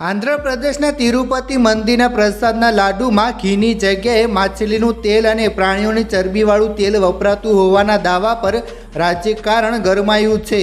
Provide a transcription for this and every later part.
આંધ્રપ્રદેશના તિરુપતિ મંદિરના પ્રસાદના લાડુમાં ઘીની જગ્યાએ માછલીનું તેલ અને પ્રાણીઓની ચરબીવાળું તેલ વપરાતું હોવાના દાવા પર રાજ્યકારણ ગરમાયું છે.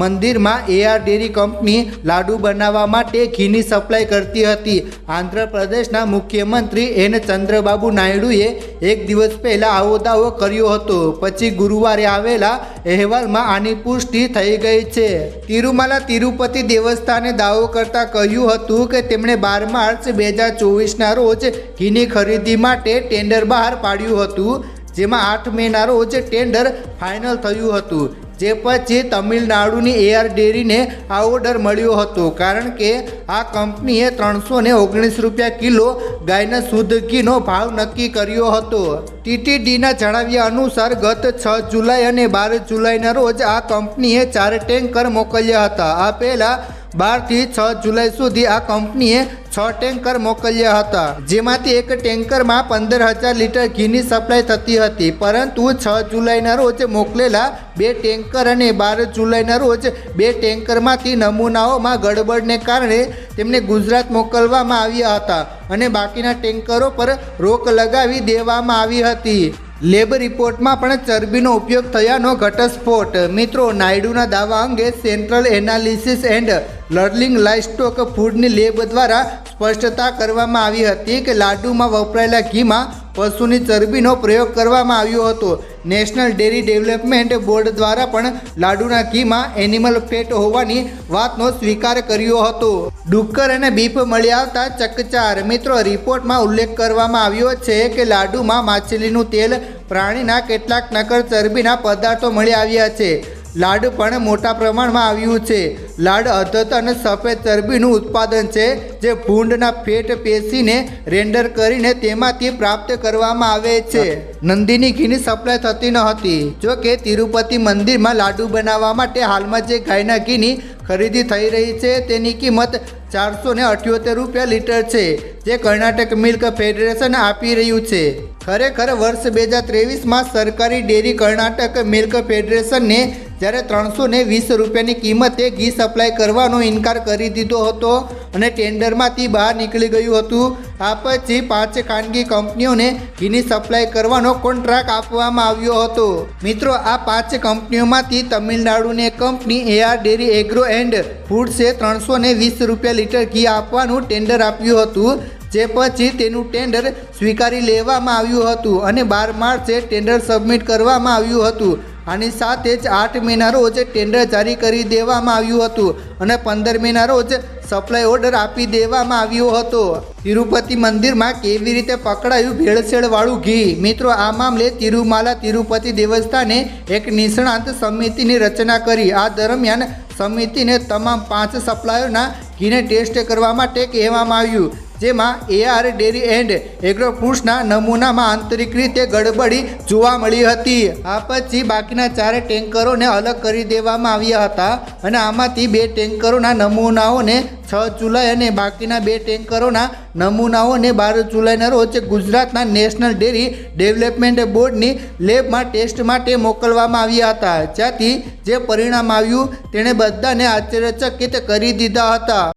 મંદિરમાં એઆર ડેરી કંપની લાડુ બનાવવા માટે ઘીની સપ્લાય કરતી હતી. આંધ્રપ્રદેશના મુખ્યમંત્રી એન ચંદ્રબાબુ નાયડુએ એક દિવસ પહેલા આવો દાવો કર્યો હતો. પછી ગુરુવારે આવેલા અહેવાલમાં આની પુષ્ટિ થઈ ગઈ છે. તિરુમાલા તિરુપતિ દેવસ્થાને દાવો કરતા કહ્યું હતું કે તેમણે બાર માર્ચ બે હજાર ચોવીસના રોજ ઘીની ખરીદી માટે ટેન્ડર બહાર પાડ્યું હતું, જેમાં આઠ મેના રોજ ટેન્ડર ફાઇનલ થયું હતું. જે પછી તમિલનાડુની એઆર ડેરીને આ ઓર્ડર મળ્યો હતો. કારણ કે આ કંપનીએ ત્રણસો ને ઓગણીસ રૂપિયા કિલો ગાયના શુદ્ધ ઘીનો ભાવ નક્કી કર્યો હતો. ટીટીડીના જણાવ્યા અનુસાર ગત છ જુલાઈ અને બાર જુલાઈના રોજ આ કંપનીએ ચાર ટેન્કર મોકલ્યા હતા. આ પહેલાં બારથી છ જુલાઈ સુધી આ કંપનીએ છ ટેન્કર મોકલ્યા હતા. જેમાંથી એક ટેન્કરમાં પંદર હજાર લીટર ઘીની સપ્લાય થતી હતી. પરંતુ છ જુલાઈના રોજ મોકલેલા બે ટેન્કર અને બાર જુલાઈના રોજ બે ટેન્કરમાંથી નમૂનાઓમાં ગડબડને કારણે તેમને ગુજરાત મોકલવામાં આવ્યા હતા અને બાકીના ટેન્કરો પર રોક લગાવી દેવામાં આવી હતી. લેબ રિપોર્ટમાં પણ ચરબીનો ઉપયોગ થયાનો ઘટસ્ફોટ. મિત્રો, નાયડુના દાવા અંગે central analysis and learning livestock ફૂડની lab દ્વારા સ્પષ્ટતા કરવામાં આવી હતી કે લાડુમાં વપરાયેલા ઘીમાં પશુની ચરબીનો પ્રયોગ કરવામાં આવ્યો હતો. નેશનલ ડેરી ડેવલપમેન્ટ બોર્ડ દ્વારા પણ લાડુના ઘીમાં એનિમલ ફેટ હોવાની વાતનો સ્વીકાર કર્યો હતો. ડુક્કર અને બીફ મળી આવતા ચકચાર. મિત્રો, રિપોર્ટમાં ઉલ્લેખ કરવામાં આવ્યો છે કે લાડુમાં માછલીનું તેલ, પ્રાણીના કેટલાક નકર ચરબીના પદાર્થો મળી આવ્યા છે. લાડુ પણ મોટા પ્રમાણમાં આવ્યું છે. લાડ અદ્યતન સફેદ ચરબીનું ઉત્પાદન છે, જે ભૂંડના ફેટ પેશીને રેન્ડર કરીને તેમાંથી પ્રાપ્ત કરવામાં આવે છે. નંદીની ઘીની સપ્લાય થતી ન હતી. જો કે તિરુપતિ મંદિરમાં લાડુ બનાવવા માટે હાલમાં જે ગાયના ઘીની ખરીદી થઈ રહી છે, તેની કિંમત ચારસો ને અઠ્યોતેર રૂપિયા લીટર છે, જે કર્ણાટક મિલ્ક ફેડરેશન આપી રહ્યું છે. ખરેખર વર્ષ બે હજાર ત્રેવીસમાં સરકારી ડેરી કર્ણાટક મિલ્ક ફેડરેશનને જ્યારે ત્રણસો ને વીસ રૂપિયાની કિંમતે ઘી સપ્લાય કરવાનો ઇનકાર કરી દીધો હતો અને ટેન્ડરમાંથી બહાર નીકળી ગયું હતું. આ પછી પાંચ ખાનગી કંપનીઓને ઘીની સપ્લાય કરવાનો કોન્ટ્રાક્ટ આપવામાં આવ્યો હતો. મિત્રો, આ પાંચ કંપનીઓમાંથી તમિલનાડુની કંપની એઆર ડેરી એગ્રો એન્ડ ફૂડ્સે ત્રણસો ને વીસ રૂપિયા લીટર ઘી આપવાનું ટેન્ડર આપ્યું હતું, જે પછી તેનું ટેન્ડર સ્વીકારી લેવામાં આવ્યું હતું અને બાર માર્ચે ટેન્ડર સબમિટ કરવામાં આવ્યું હતું. આની સાથે જ આઠ મેના રોજ ટેન્ડર જારી કરી દેવામાં આવ્યું હતું અને પંદર મેના રોજ સપ્લાય ઓર્ડર આપી દેવામાં આવ્યો હતો. તિરુપતિ મંદિરમાં કેવી રીતે પકડાયું ભેળસેળવાળું ઘી? મિત્રો, આ મામલે તિરુમાલા તિરુપતિ દેવસ્થાને એક નિષ્ણાંત સમિતિની રચના કરી. આ દરમિયાન સમિતિને તમામ પાંચ સપ્લાયરના ઘીને ટેસ્ટ કરવા માટે કહેવામાં આવ્યું. જેમાં એઆર ડેરી એન્ડ એગ્રો ફૂડ્સના નમૂનામાં આંતરિક રીતે ગડબડી જોવા મળી હતી. આ પછી બાકીના ચાર ટેન્કરોને અલગ કરી દેવામાં આવ્યા હતા અને આમાંથી બે ટેન્કરોના નમૂનાઓને છ જુલાઈ અને બાકીના બે ટેન્કરોના નમૂનાઓને બાર જુલાઈના રોજ ગુજરાતના નેશનલ ડેરી ડેવલપમેન્ટ બોર્ડની લેબમાં ટેસ્ટ માટે મોકલવામાં આવ્યા હતા. જ્યાંથી જે પરિણામ આવ્યું, તેણે બધાને આશ્ચર્યચકિત કરી દીધા હતા.